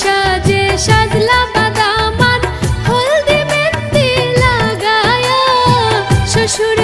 সাজে সাজলা বাদামান হলদি মেহেন্দি লাগায়া শ্বশুর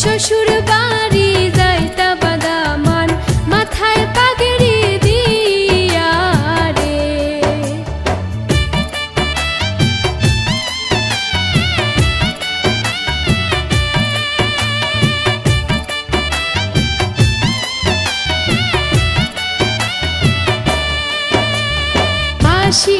শ্বশুর বাড়ি যাইতা বাদামান মাথায় পাগড়ি দিয়া রে। বাঁশি